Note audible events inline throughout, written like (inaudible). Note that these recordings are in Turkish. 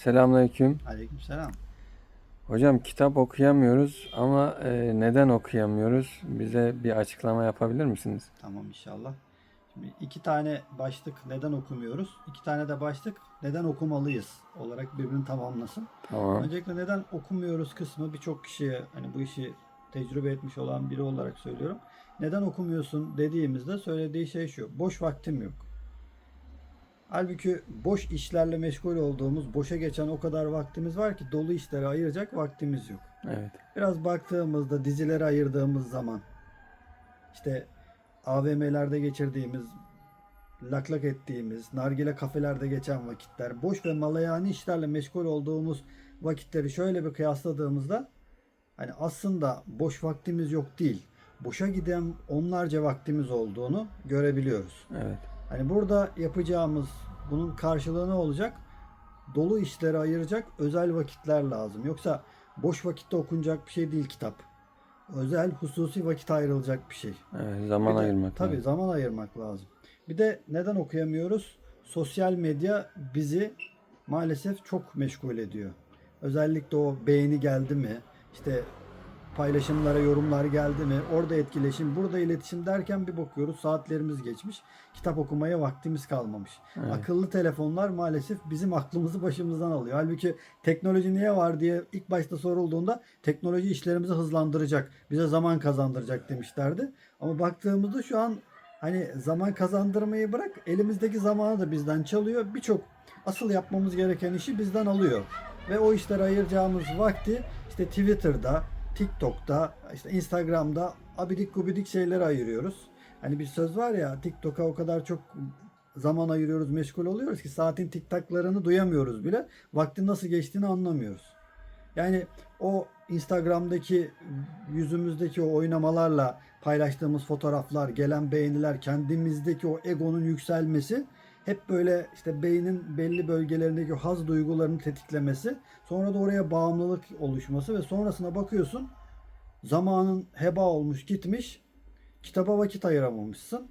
Selamünaleyküm. Aleykümselam. Hocam kitap okuyamıyoruz ama e, neden okuyamıyoruz? Bize bir açıklama yapabilir misiniz? Tamam inşallah. Şimdi iki tane başlık neden okumuyoruz? İki tane de başlık neden okumalıyız olarak birbirini tamamlasın. Tamam. Öncelikle neden okumuyoruz kısmı birçok kişiye hani bu işi tecrübe etmiş olan biri olarak söylüyorum. Neden okumuyorsun dediğimizde söylediği şey şu. Boş vaktim yok. Halbuki boş işlerle meşgul olduğumuz, boşa geçen o kadar vaktimiz var ki dolu işlere ayıracak vaktimiz yok. Evet. Biraz baktığımızda dizilere ayırdığımız zaman işte AVM'lerde geçirdiğimiz, lak lak ettiğimiz, nargile kafelerde geçen vakitler, boş ve malayani işlerle meşgul olduğumuz vakitleri şöyle bir kıyasladığımızda hani aslında boş vaktimiz yok değil. Boşa giden onlarca vaktimiz olduğunu görebiliyoruz. Evet. Hani burada yapacağımız bunun karşılığı ne olacak? Dolu işlere ayıracak özel vakitler lazım. Yoksa boş vakitte okunacak bir şey değil kitap. Özel hususi vakit ayrılacak bir şey. Evet. Zaman Bir de- ayırmak Tabii lazım. zaman ayırmak lazım. Bir de neden okuyamıyoruz? Sosyal medya bizi maalesef çok meşgul ediyor. Özellikle o beğeni geldi mi? İşte paylaşımlara, yorumlar geldi mi? Orada etkileşim, burada iletişim derken bir bakıyoruz saatlerimiz geçmiş. Kitap okumaya vaktimiz kalmamış. Evet. Akıllı telefonlar maalesef bizim aklımızı başımızdan alıyor. Halbuki teknoloji niye var diye ilk başta sorulduğunda teknoloji işlerimizi hızlandıracak, bize zaman kazandıracak demişlerdi. Ama baktığımızda şu an hani zaman kazandırmayı bırak elimizdeki zamanı da bizden çalıyor. Birçok asıl yapmamız gereken işi bizden alıyor. Ve o işlere ayıracağımız vakti işte Twitter'da, TikTok'ta, işte Instagram'da abidik gubidik şeylere ayırıyoruz. Hani bir söz var ya TikTok'a o kadar çok zaman ayırıyoruz, meşgul oluyoruz ki saatin tiktaklarını duyamıyoruz bile. Vaktin nasıl geçtiğini anlamıyoruz. Yani o Instagram'daki yüzümüzdeki o oynamalarla paylaştığımız fotoğraflar, gelen beğeniler, kendimizdeki o egonun yükselmesi hep böyle işte beynin belli bölgelerindeki haz duygularını tetiklemesi, sonra da oraya bağımlılık oluşması ve sonrasına bakıyorsun zamanın heba olmuş gitmiş, kitaba vakit ayıramamışsın.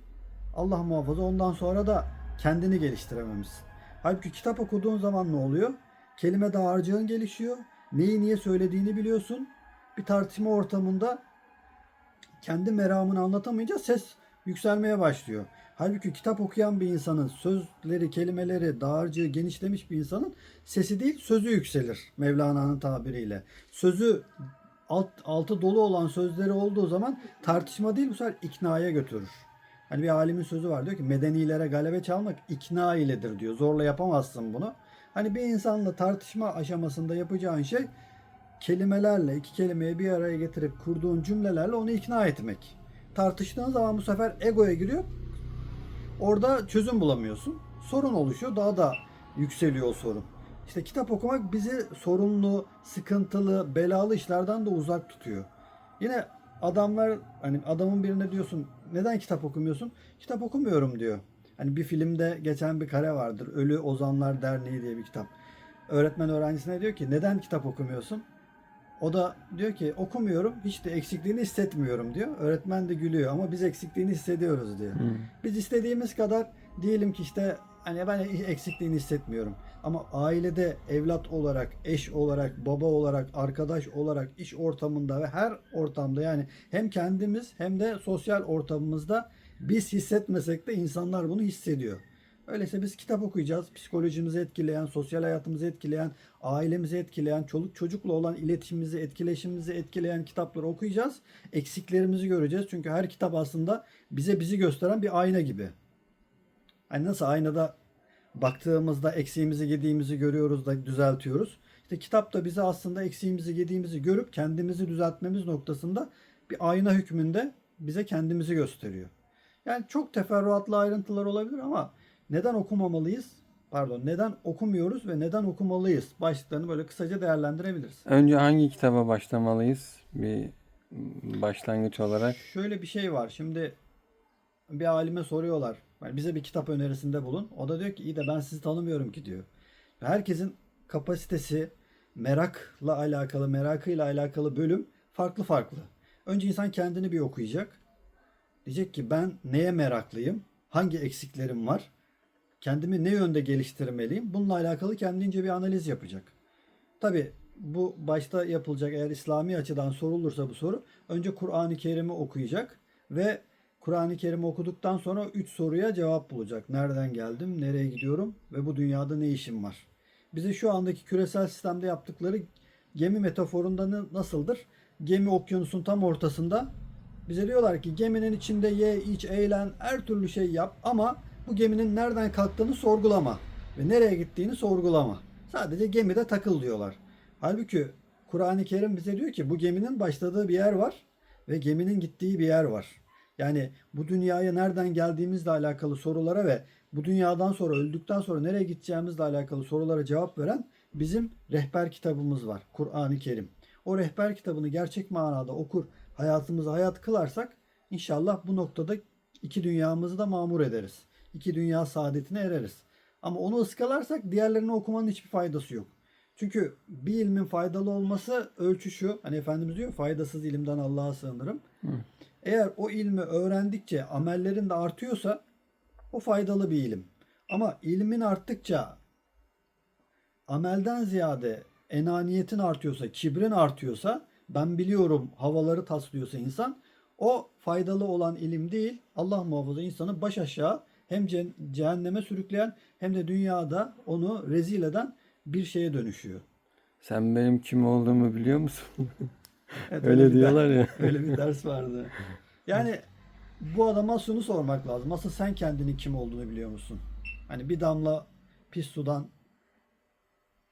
Allah muhafaza ondan sonra da kendini geliştirememişsin. Halbuki kitap okuduğun zaman ne oluyor? Kelime dağarcığın gelişiyor. Neyi niye söylediğini biliyorsun. Bir tartışma ortamında kendi meramını anlatamayınca ses yükselmeye başlıyor. Halbuki kitap okuyan bir insanın sözleri, kelimeleri, dağarcığı genişlemiş bir insanın sesi değil sözü yükselir Mevlana'nın tabiriyle. Sözü alt, altı dolu olan sözleri olduğu zaman tartışma değil bu sefer iknaya götürür. Hani bir alimin sözü var diyor ki medenilere galebe çalmak ikna iledir diyor. Zorla yapamazsın bunu. Hani bir insanla tartışma aşamasında yapacağın şey kelimelerle iki kelimeyi bir araya getirip kurduğun cümlelerle onu ikna etmek. Tartıştığın zaman bu sefer egoya giriyor. Orada çözüm bulamıyorsun. Sorun oluşuyor. Daha da yükseliyor o sorun. İşte kitap okumak bizi sorunlu, sıkıntılı, belalı işlerden de uzak tutuyor. Yine adamlar hani adamın birine diyorsun neden kitap okumuyorsun? Kitap okumuyorum diyor. Hani bir filmde geçen bir kare vardır. Ölü Ozanlar Derneği diye bir kitap. Öğretmen öğrencisine diyor ki neden kitap okumuyorsun? O da diyor ki okumuyorum hiç de eksikliğini hissetmiyorum diyor. Öğretmen de gülüyor ama biz eksikliğini hissediyoruz diyor. Hı. Biz istediğimiz kadar diyelim ki işte hani ben eksikliğini hissetmiyorum. Ama ailede evlat olarak, eş olarak, baba olarak, arkadaş olarak, iş ortamında ve her ortamda yani hem kendimiz hem de sosyal ortamımızda biz hissetmesek de insanlar bunu hissediyor. Öyleyse biz kitap okuyacağız. Psikolojimizi etkileyen, sosyal hayatımızı etkileyen, ailemizi etkileyen, çoluk çocukla olan iletişimimizi, etkileşimimizi etkileyen kitapları okuyacağız. Eksiklerimizi göreceğiz. Çünkü her kitap aslında bize bizi gösteren bir ayna gibi. Hani nasıl aynada baktığımızda eksiğimizi, gediğimizi görüyoruz da düzeltiyoruz. İşte kitap da bize aslında eksiğimizi, gediğimizi görüp kendimizi düzeltmemiz noktasında bir ayna hükmünde bize kendimizi gösteriyor. Yani çok teferruatlı ayrıntılar olabilir ama neden okumamalıyız? Pardon, neden okumuyoruz ve neden okumalıyız? Başlıklarını böyle kısaca değerlendirebiliriz. Önce hangi kitaba başlamalıyız? Bir başlangıç olarak. Şöyle bir şey var. Şimdi bir alime soruyorlar. Yani bize bir kitap önerisinde bulun. O da diyor ki iyi de ben sizi tanımıyorum ki diyor. Herkesin kapasitesi merakla alakalı, merakıyla alakalı bölüm farklı farklı. Önce insan kendini bir okuyacak. Diyecek ki ben neye meraklıyım? Hangi eksiklerim var? Kendimi ne yönde geliştirmeliyim? Bununla alakalı kendince bir analiz yapacak. Tabi bu başta yapılacak eğer İslami açıdan sorulursa bu soru önce Kur'an-ı Kerim'i okuyacak ve Kur'an-ı Kerim'i okuduktan sonra 3 soruya cevap bulacak. Nereden geldim, nereye gidiyorum ve bu dünyada ne işim var? Bize şu andaki küresel sistemde yaptıkları gemi metaforunda nasıldır? Gemi okyanusun tam ortasında. Bize diyorlar ki geminin içinde ye, iç, eğlen, her türlü şey yap ama bu geminin nereden kalktığını sorgulama ve nereye gittiğini sorgulama. Sadece gemide takıl diyorlar. Halbuki Kur'an-ı Kerim bize diyor ki bu geminin başladığı bir yer var ve geminin gittiği bir yer var. Yani bu dünyaya nereden geldiğimizle alakalı sorulara ve bu dünyadan sonra öldükten sonra nereye gideceğimizle alakalı sorulara cevap veren bizim rehber kitabımız var. Kur'an-ı Kerim. O rehber kitabını gerçek manada okur, hayatımızı hayat kılarsak inşallah bu noktada iki dünyamızı da mamur ederiz. İki dünya saadetine ereriz. Ama onu ıskalarsak diğerlerini okumanın hiçbir faydası yok. Çünkü bir ilmin faydalı olması ölçü şu. Hani Efendimiz diyor faydasız ilimden Allah'a sığınırım. Eğer o ilmi öğrendikçe amellerin de artıyorsa o faydalı bir ilim. Ama ilmin arttıkça amelden ziyade enaniyetin artıyorsa, kibrin artıyorsa, ben biliyorum havaları taslıyorsa insan, o faydalı olan ilim değil, Allah muhafaza insanı baş aşağı hem ce- cehenneme sürükleyen hem de dünyada onu rezil eden bir şeye dönüşüyor. Sen benim kim olduğumu biliyor musun? (laughs) Evet, Öyle bir diyorlar ya. (laughs) Öyle bir ders vardı. Yani bu adama şunu sormak lazım. Asıl sen kendini kim olduğunu biliyor musun? Hani bir damla pis sudan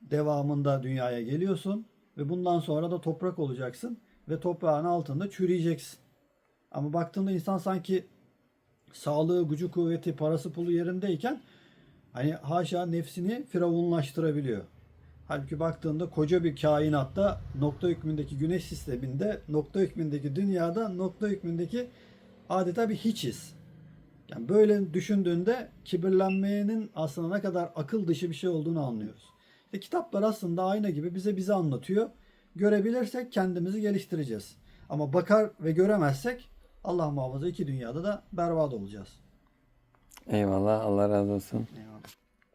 devamında dünyaya geliyorsun ve bundan sonra da toprak olacaksın ve toprağın altında çürüyeceksin. Ama baktığında insan sanki sağlığı, gücü, kuvveti, parası, pulu yerindeyken hani haşa nefsini firavunlaştırabiliyor. Halbuki baktığında koca bir kainatta nokta hükmündeki güneş sisteminde nokta hükmündeki dünyada nokta hükmündeki adeta bir hiçiz. Yani böyle düşündüğünde kibirlenmenin aslında ne kadar akıl dışı bir şey olduğunu anlıyoruz. İşte kitaplar aslında ayna gibi bize bizi anlatıyor. Görebilirsek kendimizi geliştireceğiz. Ama bakar ve göremezsek Allah muhafaza iki dünyada da berbat olacağız. Eyvallah Allah razı olsun. Eyvallah.